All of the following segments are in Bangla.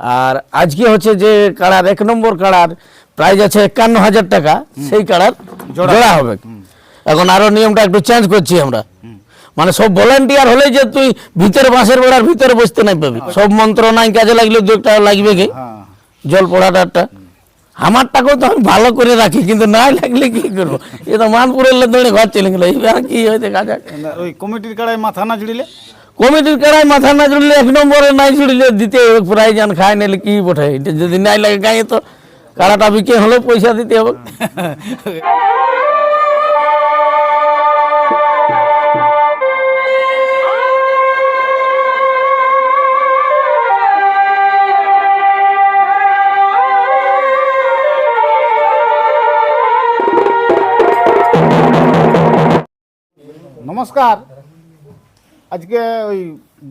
আর আজকে হচ্ছে যে কাড়ার এক নম্বর কাড়ার প্রাইস আছে একান্ন হাজার টাকা সেই কাড়ার জোড়া হবে। এখন আরও নিয়মটা একটু চেঞ্জ করছি আমরা। মানে সব ভলেন্টিয়ার হলে যে তুই ভিতরে বাঁশের বেড়ার ভিতরে বসতে নাই পাবি। সব মন্ত্র নাই কাজে লাগলে দু একটা লাগবে কি? হ্যাঁ। জল পড়াটা একটা। আমারটাকেও তো আমি ভালো করে রাখি কিন্তু নাই লাগলে কি করব? এ তো মানপুরের দৌড়ে ঘর চলে গেলো এইবার কি হয়েছে কাজা ওই কমিটির কাড়ায় মাথা না জুড়িলে? কমিটির কাড়াই মাথা না জুড়লে এক নম্বরে নাই জুড়লে দিতে হবে প্রাইজ আন খায় নিলে কি বটে? এটা যদি নাই লাগে গায়ে তো কাড়াটা বিকে হলেও পয়সা দিতে হবে। নমস্কার। আজকে ওই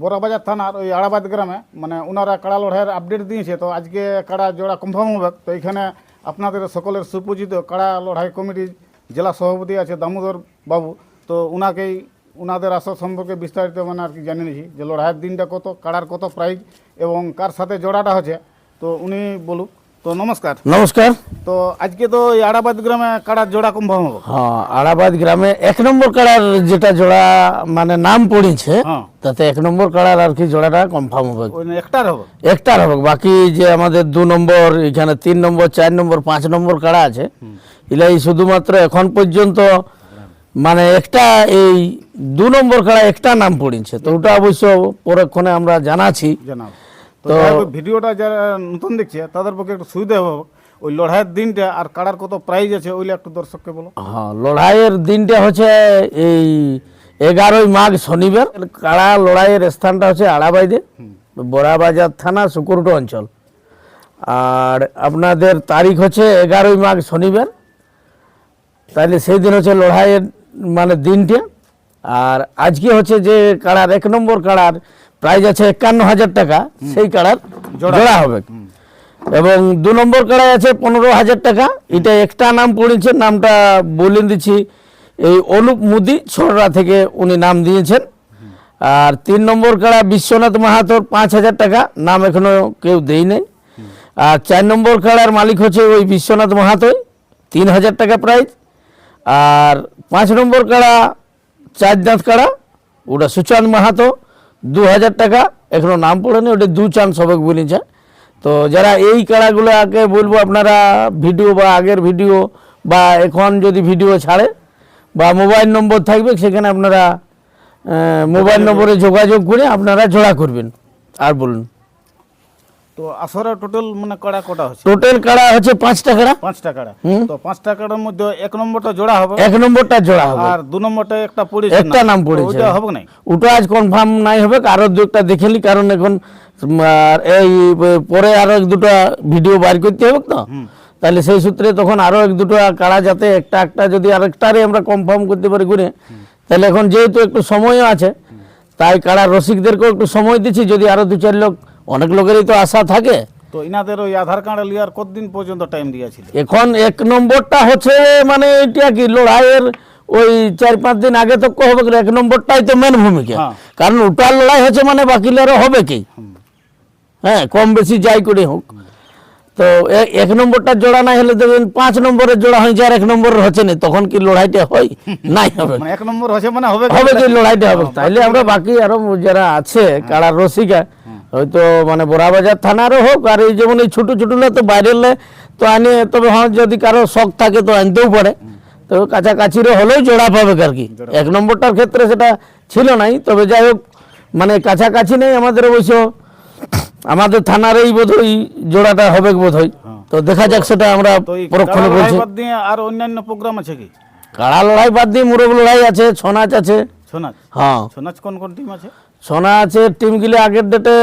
বড়বাজার থানার ওই আড়াবাদ গ্রামে মানে ওনারা কাড়া লড়াইয়ের আপডেট দিয়েছে, তো আজকে কাড়া জোড়া কনফার্ম হবে। তো এখানে আপনাদের সকলের সুপরিচিত কাড়া লড়াই কমিটির জেলা সভাপতি আছে দামোদর বাবু। তো ওনাকেই ওনাদের আসর সম্পর্কে বিস্তারিত মানে আর কি জানিয়ে নিয়েছি, যে লড়াইয়ের দিনটা কত, কাড়ার কত প্রাইজ এবং কার সাথে জোড়াটা হচ্ছে। তো উনি বলুক তো নমস্কার। নমস্কার। তো আজকে তো আড়াবাদ গ্রামে কাড়ার জোড়া কনফার্ম হবে। হ্যাঁ আড়াবাদ গ্রামে এক নম্বর কাড়ার যেটা জোড়া মানে নাম পড়েছে হ্যাঁ। তাতে এক নম্বর কাড়ার আর কি জোড়াটা কনফার্ম হবে। একটার হবে। একটার হবে বাকি যে আমাদের দু নম্বর এখানে তিন নম্বর চার নম্বর পাঁচ নম্বর কাড়া আছে এলাই শুধুমাত্র এখন পর্যন্ত মানে একটা এই দু নম্বর কাড়া একটা নাম পড়েছে তো ওটা অবশ্য পরক্ষণে আমরা জানাছি জানাব। তো ভিডিওটা যারা নতুন দেখছে তাদের পক্ষে একটু সুবিধা হবে। ওই লড়াইয়ের দিনটা আর কাড়ার কত প্রাইজ আছে ওইলে একটু দর্শককে বলো। হ্যাঁ লড়াইয়ের দিনটা হচ্ছে এই এগারোই মাঘ শনিবার। কাড়া লড়াইয়ের স্থানটা হচ্ছে আড়াবাইদে বড়াবাজার থানা সুকুরটো অঞ্চল। আর আপনাদের তারিখ হচ্ছে এগারোই মাঘ শনিবার। তাহলে সেই দিন হচ্ছে লড়াইয়ের মানে দিনটা। আর আজকে হচ্ছে যে কাড়ার এক নম্বর কাড়ার প্রাইস আছে একান্ন হাজার টাকা সেই কাড়ার জোড়া। হবে। এবং দু নম্বর কাড়াই আছে পনেরো হাজার টাকা এটা একটা নাম পড়েছে নামটা বলে দিচ্ছি। এই অনুপ মুদি ছড়া থেকে উনি নাম দিয়েছেন। আর তিন নম্বর কাড়া বিশ্বনাথ মাহাতোর পাঁচ হাজার টাকা নাম এখনও কেউ দেই নাই। আর চার নম্বর কাড়ার মালিক হচ্ছে ওই বিশ্বনাথ মাহাতোই তিন হাজার টাকা প্রাইজ আর পাঁচ নম্বর কাড়া চার দাঁত কাড়া ওটা সুচাঁদ মাহাতো দু হাজার টাকা এখনও নাম পড়েনি ওটা দু চাঁদ সবক বলেছে তো যারা এই কাড়াগুলো আগে বলব আপনারা ভিডিও বা আগের ভিডিও বা এখন যদি ভিডিও ছাড়ে বা মোবাইল নম্বর থাকবে সেখানে আপনারা মোবাইল নম্বরে। যোগাযোগ করে আপনারা জোড়া করবেন আর বলুন। তো আসরে টোটাল মানে কাড়া কটা হচ্ছে? টোটাল কাড়া হচ্ছে পাঁচটা কাড়া। পাঁচটা কাড়া। তো পাঁচটা কাড়ার মধ্যে এক নম্বরটা জোড়া হবে। এক নম্বরটা জোড়া হবে। আর দু নম্বরটা একটা পড়েছে একটা নাম পড়েছে। ওইটা হবে নাই? ওটা আজ কনফার্ম নাই হবে আরও দু একটা দেখেলি কারণ এখন আর এই পরে আরও এক দুটো ভিডিও বার করতে হবে তো। তাহলে সেই সূত্রে তখন আরও এক দুটো কাড়া যাতে একটা একটা যদি আরেকটারে আমরা কনফার্ম করতে পারি করে তাহলে এখন যেহেতু একটু সময়ও আছে তাই কাড়া রসিকদেরকেও একটু সময় দিচ্ছি যদি আরও দু চার লোক অনেক লোকেরই তো আশা থাকে। তো ইনাদের ওই আধার কার্ড লিয়ার কতদিন পর্যন্ত টাইম দিয়েছিল এখন এক নম্বরটা হচ্ছে মানে এটা কি লড়াইয়ের ওই চার পাঁচ দিন আগে তো হবে এক নম্বরটাই তো মেন ভূমিকা। হ্যাঁ। কারণ ওটার লড়াই হচ্ছে মানে বাকিলেরও হবে কি? হ্যাঁ কম বেশি যাই করে হোক। তো এক নম্বরটা জোড়া নাই হলে দেখবেন পাঁচ নম্বরের জোড়া হয়েছে আর এক নম্বরের হচ্ছে না। তখন কি লড়াইটা হয়? নাই হবে। মানে এক নম্বর হচ্ছে মানে হবে হবে কি লড়াইটা হবে? তাইলে আমরা বাকি আরও যারা আছে কাড়ার রসিকা হয়তো মানে বড়াবাজার থানারও হোক আর এই যেমন এই ছোট ছোট তো বাইরের লে তো আনে তবে হ্যাঁ যদি কারও শখ থাকে তো আনতেও পারে। তো কাছাকাছিরও হলেও জোড়া পাবে আর কি। এক নম্বরটার ক্ষেত্রে সেটা ছিল নাই তবে যাই হোক মানে কাছাকাছি নেই আমাদের অবশ্য। আমাদের থানার এই বোধ জোড়াটা হবে বোধ হয়। তো দেখা যাক সেটা আমরা পরক্ষণে বলছি। দিয়ে আর অন্যান্য প্রোগ্রাম আছে কি? কাড়া লড়াই বাদ দিয়ে মুরগ লড়াই আছে ছৌ নাচ আছে। সোনাচ হ্যাঁ। সোনাচ কোন কোন টিম আছে? সোনা আছে টিমগুলি আগের ডেটে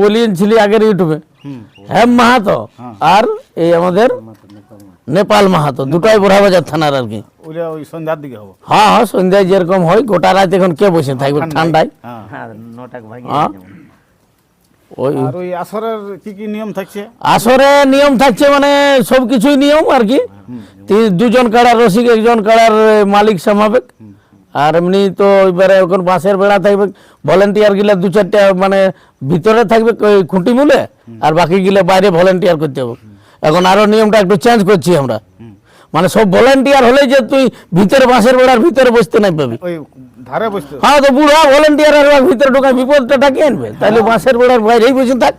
বলিয়েছিলি আগের ইউটিউবে হুম হেম। মাহাতো আর এই আমাদের নেপাল মাহাতো। দুটাই বোরাবাজার থানার আর কি। সন্ধ্যার দিকে হবে। হ্যাঁ হ্যাঁ সন্ধ্যায় যেরকম হয় গোটা রাত এখন কে বসে থাকবে ঠান্ডায়। হ্যাঁ। হ্যাঁ ওই আর ওই আসরের কি কি নিয়ম থাকছে? আসরে নিয়ম থাকছে মানে সব কিছুই নিয়ম আর কি। দুজন কাড়ার রসিক একজন কাড়ার মালিক সামাবেক। আর এমনি তো এবারে এখন বাঁশের বেড়া থাকবে ভলেন্টিয়ার গিলে দু চারটা মানে ভিতরে থাকবে খুঁটি মূলে আর বাকি গিলে বাইরে ভলেন্টিয়ার করতে হবে। এখন আরও নিয়মটা একটু চেঞ্জ করছি আমরা। মানে সব ভলেন্টিয়ার হলে যে তুই ভিতরে বাঁশের বেড়ার ভিতরে বসতে নাই পাবি। ধারে বসতে হ্যাঁ তো বুড়া ভলেন্টিয়ার আর ভিতরে ঢোকা বিপদটা ডাকে আনবে? তাহলে বাঁশের বেড়ার বাইরেই বসে থাক।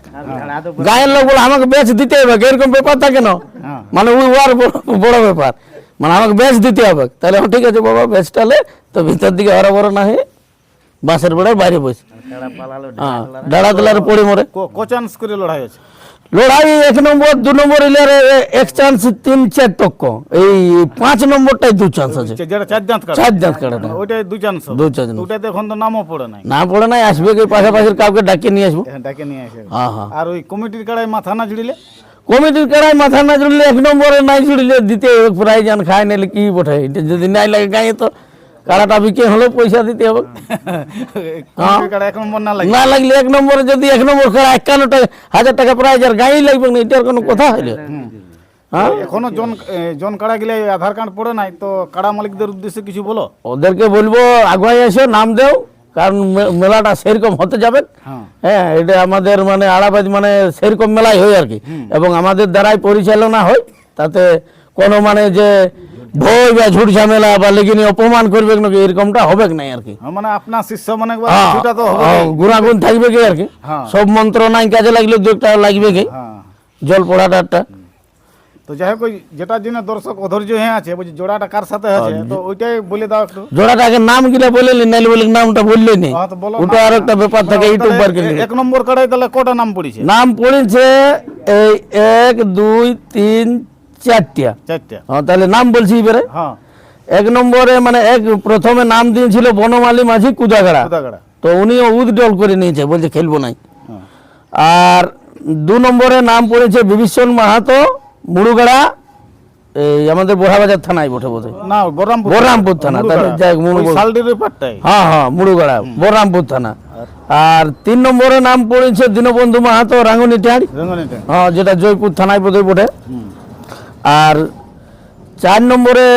গায়ের লোক বলে আমাকে বেচ দিতে হবে এরকম ব্যাপার থাকে না। হ্যাঁ। মানে ওই ওর বড়- বড় ব্যাপার। মানে আমাকে বেচ দিতে হবে। তাহলে হ্যাঁ, ঠিক আছে বাবা বেচটালে তো ভিতর দিকে হরা বড় না হয়ে বাঁশের বেড়ার বাইরে বসে। হ্যাঁ ডাড়া দিলার পড়ে মরে। ক- ক চান্স করে লড়াই আছে। লড়াই এক নম্বর দু নম্বর ইলার এক চান্স তিন চার টক্ক এই পাঁচ নম্বরটাই দু চান্স আছে। যেটা চার দাঁত কাটা। চার দাঁত কাটাটা ওইটাই দু চান্স দু চান্স ওটাতে এখন তো নামও পড়ে নাই। না পড়ে নাই আসবে কি পাশাপাশির কাউকে ডাকিয়ে নিয়ে আসব? এখন ডাকে নিয়ে আসে হ্যাঁ হ্যাঁ। আর ওই কমিটির কাড়ায় মাথা না জুড়িলে কমিটির কেড়াই মাথা না জুড়লে এক নম্বরে নাই জুড়লে দিতে হবে প্রায় যান খায় নাহলে কি বটে? এটা যদি নাই লাগে গায়ে তো কাড়াটা বিকে হলেও পয়সা দিতে হবে। নম্বর না লাগে। না লাগলে এক নম্বরে যদি এক নম্বর খেলা একান্ন টাকা হাজার টাকা প্রাইজ আর গায়ে লাগবে না এটার কোনো কথা হইলে? হ্যাঁ এখনও জন জন কাড়া গেলে আধার কার্ড পড়ে নাই তো কাড়া মালিকদের উদ্দেশ্যে কিছু বলো? ওদেরকে বলব আগুয়াই এসে নাম দেও। কারণ মেলাটা সেরকম হতে যাবে। হ্যাঁ। হ্যাঁ এটা আমাদের মানে আড়াবাজ মানে সেরকম মেলাই হয় আর কি এবং আমাদের দ্বারাই পরিচালনা হয় তাতে কোনো মানে যে ভয় বা ঝুট ঝামেলা বা লেগিনি অপমান করবে নাকি এরকমটা হবে না আর কি হ্যাঁ, মানে আপনার শিষ্য মানে গুণাগুণ থাকবে কি আর কি। সব মন্ত্র নাই কাজে লাগলে দু একটা লাগবে কি? জল পড়াটা একটা তো যাই হোক যেটার জন্য দর্শক অধৈর্য হয়ে আছে বলছি জোড়াটা কার সাথে আছে তো ওইটাই বলে দাও একটু। জোড়াটা আগে নাম গিলা বলে নাইলে বলে নামটা বললে নি। হ্যাঁ, ওটা আর একটা ব্যাপার থাকে ইউটিউব বার তাহলে এক নম্বর কাড়ায় তাহলে কটা নাম পড়েছে? নাম পড়েছে এই এক দুই তিন চারটা চারটা হ্যাঁ তাহলে নাম বলছি এবারে। হ্যাঁ। এক নম্বরে মানে এক প্রথমে নাম দিয়েছিল বনমালী মাঝি কুদাগাড়া। তো উনিও উইথড্রল করে নিয়েছে বলছে খেলব নাই। হ্যাঁ। আর দু নম্বরে নাম পড়েছে বিভীষণ মাহাতো মুড়ুগাড়া এই আমাদের বোহাবাজার থানায় বটে বোধ না বরামপুর বলরামপুর থানা, যাই হ্যাঁ হ্যাঁ মুড়ুগাড়া বলরামপুর থানা। আর তিন নম্বরে নাম পড়েছে দীনবন্ধু মাহাতো রাঙ্গুনি টিহাড়ি হ্যাঁ যেটা জয়পুর থানায় বোধহয় বটে। আর চার নম্বরে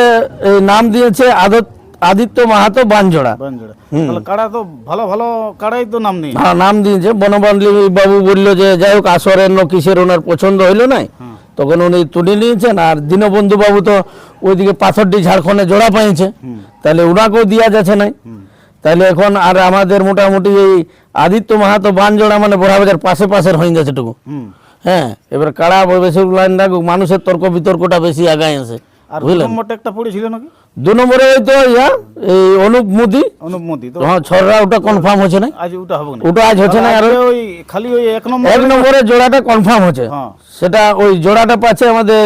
নাম দিয়েছে আদত আদিত্য মাহাতো বানজোড়া বানজোড়া কাড়া তো ভালো ভালো কাড়াই তো নাম নেই। হ্যাঁ নাম দিয়েছে। বনবান্লি বাবু বলল যে যাই হোক আসরের ন কিসের ওনার পছন্দ হইল নাই? তখন উনি তুলে নিয়েছেন আর দীনবন্ধু বাবু তো ওইদিকে পাথরটি ঝাড়খণ্ডে জোড়া পাইছে। তাহলে ওনাকেও দেওয়া যাচ্ছে নাই। তাহলে এখন আর আমাদের মোটামুটি এই আদিত্য মাহাতো বানজোড়া মানে বড়াবাজার পাশে পাশের হয়ে গেছে টুকু হ্যাঁ এবার কাড়া বেশি লাইন রাখুক মানুষের তর্ক বিতর্কটা বেশি আগায় আছে। আর দু নম্বরটা একটা পড়েছিল নাকি? দু নম্বরে ওই তো ইয়া এই অনুপ মোদি। অনুপ মোদি তো। হ্যাঁ ওটা কনফার্ম হচ্ছে না আজ ওটা হবে না। ওটা আজ হচ্ছে না আর ওই খালি ওই এক নম্বর এক নম্বরে জোড়াটা কনফার্ম হচ্ছে। হ্যাঁ। সেটা ওই জোড়াটা পাচ্ছে আমাদের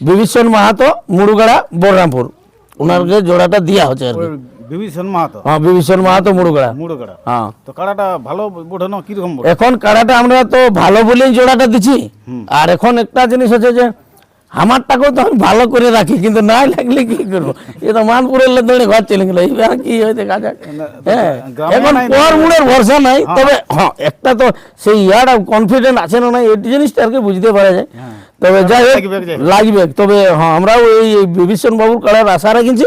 বিভীষণ মাহাতো মুড়ুগাড়া বলরামপুর। ওনারকে জোড়াটা দেওয়া হচ্ছে আর বিভীষণ মাহাতো? হ্যাঁ বিভীষণ মাহাতো মুড়ুগাড়া। মুড়োগড়া। হ্যাঁ। তো কাড়াটা ভালো বোঝে না কীরকম এখন কাড়াটা আমরা তো ভালো বলেই জোড়াটা দিচ্ছি। আর এখন একটা জিনিস হচ্ছে যে আমারটাকেও তো আমি ভালো করে রাখি কিন্তু না লাগলে কি করব? এ তো মানপুরের দৌড়ে ঘর চলে গেলো এইবার কি হয়েছে কাজা? হ্যাঁ এখন পর মুড়ের ভরসা নাই তবে হ্যাঁ একটা তো সেই ইয়ার কনফিডেন্ট আছে না নাই এই জিনিসটা আর কি বুঝতে পারা যায়। তবে যাই হোক লাগবে, তবে হ্যাঁ আমরাও এই বিভীষণ বাবুর কাড়ার আশা রাখিছি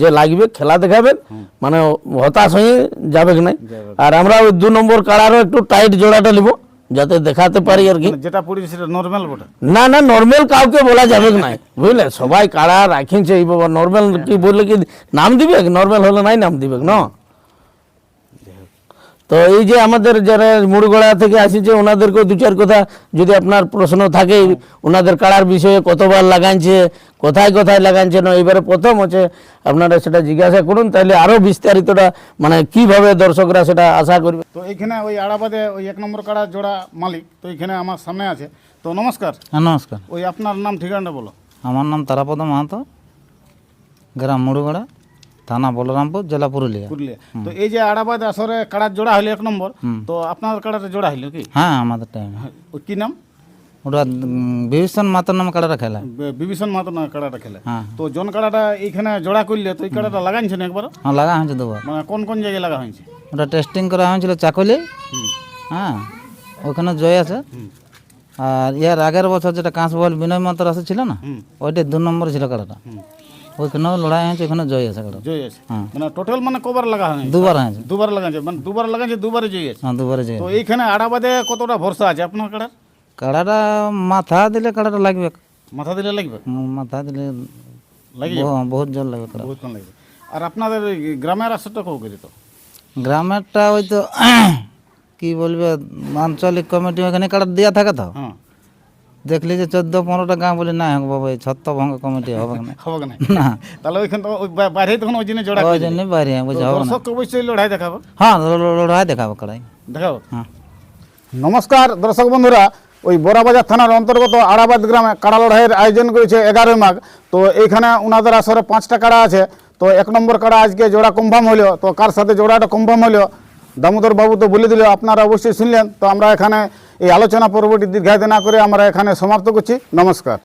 যে লাগবে খেলা দেখাবেন মানে হতাশ হয়ে যাবে নাই আর আমরা ওই দু নম্বর কাড়ারও একটু টাইট জোড়াটা নিব। যাতে দেখাতে পারি আর কি। মানে যেটা পড়েছে সেটা নর্মাল বটে। না না নর্মাল কাউকে বলা যাবে না বুঝলে? সবাই কাড়া রাখিছে এই বাবা নর্মাল কি বললে কি নাম দিবে? নর্মাল হলে নাই নাম দিবে না? তো এই যে আমাদের যারা মুড়গড়া থেকে আসিছে ওনাদেরকেও দু চার কথা যদি আপনার প্রশ্ন থাকে ওনাদের কাড়ার বিষয়ে কতবার লাগাইছে কোথায় কোথায় লাগাইছে না এবারে প্রথম হচ্ছে আপনারা সেটা জিজ্ঞাসা করুন তাহলে আরও বিস্তারিতটা মানে কীভাবে দর্শকরা সেটা আশা করবে? তো এইখানে ওই আড়াবাদে ওই এক নম্বর কাড়া জোড়া মালিক তো এইখানে আমার সামনে আছে। তো নমস্কার। হ্যাঁ নমস্কার। ওই আপনার নাম ঠিকানাটা বলো। আমার নাম তারাপদ মাহাতো গ্রাম মুড়ুগড়া থানা বলরামপুর জেলা পুরুলিয়া। পুরুলিয়া। তো এই যে আড়াবাদ আসরে কাড়ার জোড়া হলো এক নম্বর তো আপনার কাড়াটা জোড়া হলো কি? হ্যাঁ আমাদের টাইম কি নাম? ওটা বিভীষণ মাতার নামে কাড়াটা খেলা। বিভীষণ মাহাতো না কাড়াটা খেলে। হ্যাঁ। তো জন কাড়াটা এইখানে জোড়া করলে তো এই কাড়াটা লাগাইছে না একবার হ্যাঁ লাগা হয়েছে দুবার। মানে কোন কোন জায়গায় লাগা হয়েছে? ওটা টেস্টিং করা হয়েছিল চাকলি। হ্যাঁ ওখানে জয় আছে। আর ইয়ার আগের বছর যেটা কাঁচ বল বিনয় মাতার আছে ছিল না? ওইটা দু নম্বর ছিল কাড়াটা। ওইখানেও লড়াই হয়েছে ওখানে জয় আছে কাড়া জয় আছে। হ্যাঁ। মানে টোটাল মানে কবার লাগা হয় দুবার হয়েছে। দুবার লাগাচ্ছে মানে দুবার লাগাচ্ছে দুবারে জয় আছে। হ্যাঁ দুবারে জয় তো এইখানে আড়াবাদে কতটা ভরসা আছে আপনার কাড়ার? কাড়াটা মাথা দিলে কাড়াটা লাগবে। মাথা দিলে লাগবে? মাথা দিলে লাগবে বহু- বহুত জল লাগবে কাড়া। বহুতক্ষণ লাগবে। আর আপনাদের গ্রামের রাস্তাটা কৌ করে তো? গ্রামেরটা ওই তো কি বলবে আঞ্চলিক কমিটি ওখানে কাড়া দেওয়া থাকে তো। হ্যাঁ। দেখলি যে চোদ্দ পনেরোটা গাঁ বলি না হোক বাবা এই ছত্রভঙ্গ কমিটি হবে না। হবে না। না। তাহলে ওইখানে তো বাইরে তখন ওই জন্য জোড়া ওই জন্য বাইরে বুঝে হবে না। অবশ্যই লড়াই দেখাবো। হ্যাঁ লড়াই দেখাবো কাড়াই। দেখাবো? হ্যাঁ। নমস্কার দর্শক বন্ধুরা। ওই বড়াবাজার থানার অন্তর্গত আড়াবাদ গ্রামে কাড়া লড়াইয়ের আয়োজন করেছে এগারোই মাঘ। তো এইখানে ওনাদের আসরে পাঁচটা কাড়া আছে। তো এক নম্বর কাড়া আজকে জোড়া কনফার্ম হলো তো কার সাথে জোড়াটা কনফার্ম হলো দামোদর বাবু তো বলে দিল, আপনারা অবশ্যই শুনলেন। তো আমরা এখানে এই আলোচনা পর্বটি দীর্ঘায়িত না করে আমরা এখানে সমাপ্ত করছি। নমস্কার।